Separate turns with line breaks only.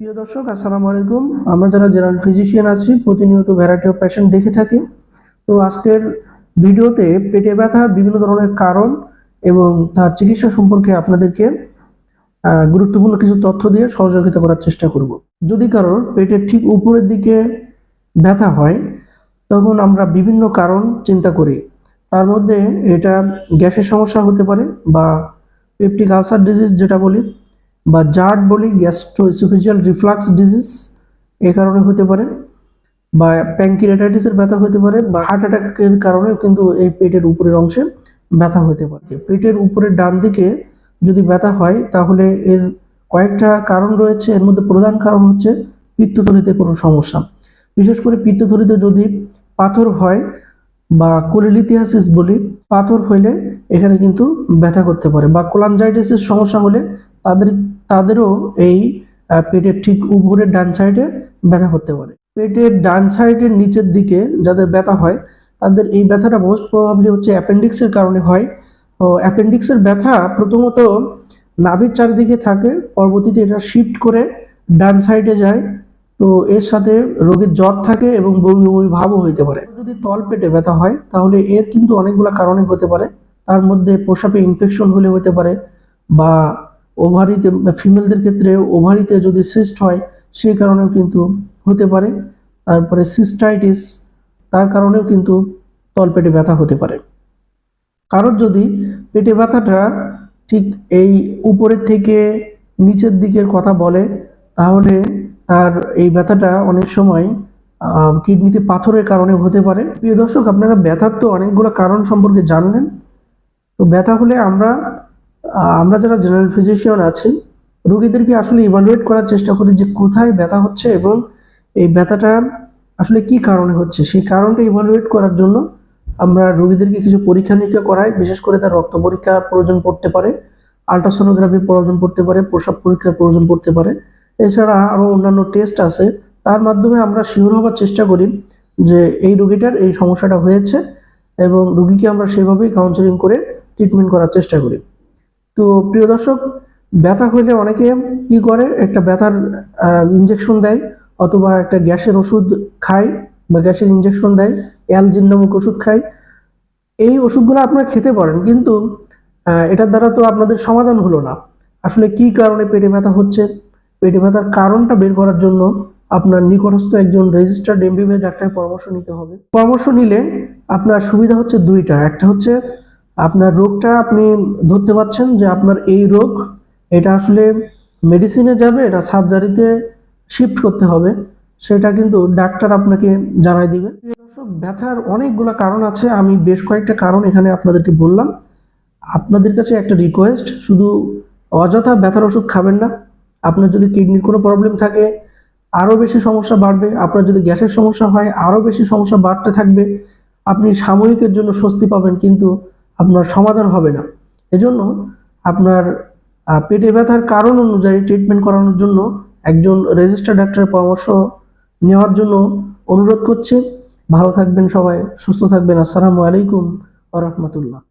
প্রিয় দর্শক, আসসালামু আলাইকুম। আমরা যারা জেনারেল ফিজিশিয়ান আছি, প্রতিনিয়ত ভ্যারাইটি অফ পেশেন্ট দেখে থাকি। তো আজকের ভিডিওতে পেটে ব্যথা, বিভিন্ন ধরনের কারণ এবং তার চিকিৎসা সম্পর্কে আপনাদেরকে গুরুত্বপূর্ণ কিছু তথ্য দিয়ে সহযোগিতা করার চেষ্টা করব। যদি কারোর পেটের ঠিক উপরের দিকে ব্যথা হয়, তখন আমরা বিভিন্ন কারণ চিন্তা করি। তার মধ্যে এটা গ্যাসের সমস্যা হতে পারে বা পেপটিক আলসার ডিজিজ যেটা বলি বা জার্ট বলি গ্যাস্ট্রোইসোফেজিয়াল রিফ্লাক্স ডিজিজ এ কারণে হতে পারে, বা প্যাঙ্কিরেটাইটিসের ব্যথা হতে পারে, বা হার্ট অ্যাটাকের কারণেও কিন্তু এই পেটের উপরের অংশে ব্যথা হতে পারে। পেটের উপরের ডান দিকে যদি ব্যথা হয়, তাহলে এর কয়েকটা কারণ রয়েছে। এর মধ্যে প্রধান কারণ হচ্ছে পিত্তথলিতে কোনো সমস্যা। বিশেষ করে পিত্তথলিতে যদি পাথর হয় বা কোলিলিথিয়াসিস বলি, পাথর হইলে এখানে কিন্তু ব্যথা করতে পারে, বা কোলানজাইটিসের সমস্যা হলে তাদের তাদেরও এই পেটের ঠিক উপরের ডান সাইডে ব্যথা করতে পারে। পেটের ডান সাইডের নিচের দিকে যাদের ব্যথা হয়, তাদের এই ব্যথাটা মোস্ট প্রবাবলি হচ্ছে অ্যাপেন্ডিক্সের কারণে হয়। তো অ্যাপেন্ডিক্সের ব্যথা প্রথমত নাভির চারিদিকে থাকে, পরবর্তীতে এটা শিফট করে ডান সাইডে যায়। তো এর সাথে রোগীর জ্বর থাকে এবং বমি বমি ভাবও হইতে পারে। যদি তল পেটে ব্যথা হয়, তাহলে এর কিন্তু অনেকগুলো কারণে হতে পারে। তার মধ্যে প্রসাবে ইনফেকশন হলে হতে পারে বা ওভারিতে, ফিমেলদের ক্ষেত্রে ওভারিতে যদি সিস্ট হয়, সেই কারণেও কিন্তু হতে পারে। তারপরে সিস্টাইটিস তার কারণেও কিন্তু তলপেটে ব্যথা হতে পারে। কারোর যদি পেটে ব্যথাটা ঠিক এই উপরের থেকে নিচের দিকের কথা বলে, তাহলে তার এই ব্যথাটা অনেক সময় কিডনিতে পাথরের কারণে হতে পারে। প্রিয় দর্শক, আপনারা ব্যথার তো অনেকগুলো কারণ সম্পর্কে জানলেন। তো ব্যথা হলে আমরা আমরা যারা জেনারেল ফিজিশিয়ান আছি, রোগীদেরকে আসলে ইভালুয়েট করার চেষ্টা করি যে কোথায় ব্যথা হচ্ছে এবং এই ব্যথাটা আসলে কি কারণে হচ্ছে। সেই কারণটা ইভালুয়েট করার জন্য আমরা রোগীদেরকে কিছু পরীক্ষা নিরীক্ষা করাই, বিশেষ করে তার রক্ত পরীক্ষা প্রয়োজন পড়তে পারে আলট্রাসোনোগ্রাফি প্রয়োজন পড়তে পারে, প্রসাব পরীক্ষার প্রয়োজন পড়তে পারে। এছাড়া আরও অন্যান্য টেস্ট আছে। তার মাধ্যমে আমরা শিওর হওয়ার চেষ্টা করি যে এই রোগীটার এই সমস্যাটা হয়েছে এবং রোগীকে আমরা সেভাবেই কাউন্সেলিং করে ট্রিটমেন্ট করার চেষ্টা করি। তো প্রিয় দর্শক, ব্যথা হলে অনেকে কি করে? একটা ব্যথার ইঞ্জেকশন দেয় অথবা একটা গ্যাসের ওষুধ খায় বা গ্যাসের ইঞ্জেকশন দেয়, অ্যালজিন নামক ওষুধ খায়। এই ওষুধগুলো আপনারা খেতে পারেন, কিন্তু এটার দ্বারা তো আপনাদের সমাধান হলো না। আসলে কি কারণে পেটে ব্যথা হচ্ছে? পেটে ব্যথার কারণটা বের করার জন্য আপনার নিকটস্থ একজন রেজিস্টার্ড এমবিবিএস ডাক্তারের পরামর্শ নিতে হবে। পরামর্শ নিলে আপনার সুবিধা হচ্ছে দুইটা। একটা হচ্ছে আপনার রোগটা আপনি ধরতে পারছেন যে আপনার এই রোগ, এটা আসলে মেডিসিনে যাবে, এটা সার্জারিতে শিফট করতে হবে, সেটা কিন্তু ডাক্তার আপনাকে জানাই দিবে। ব্যথার অনেকগুলো কারণ আছে, আমি বেশ কয়েকটা কারণ এখানে আপনাদেরকে বললাম। আপনাদের কাছে একটা রিকোয়েস্ট শুধু অযথা ব্যথার ওষুধ খাবেন না, আপনার যদি কিডনির কোনো প্রবলেম থাকে, আরও বেশি সমস্যা বাড়বে, আপনার যদি গ্যাসের সমস্যা হয়, আরও বেশি সমস্যা বাড়তে থাকবে, আপনি সাময়িকের জন্য স্বস্তি পাবেন, কিন্তু আপনার সমাধান হবে না। এজন্য আপনার পেটে ব্যথার কারণ অনুযায়ী ট্রিটমেন্ট করানোর জন্য একজন রেজিস্টার ডাক্তারের পরামর্শ নেওয়ার জন্য অনুরোধ করছি। ভালো থাকবেন সবাই, সুস্থ থাকবেন। আসসালামু আলাইকুম আ রহমতুল্লাহ।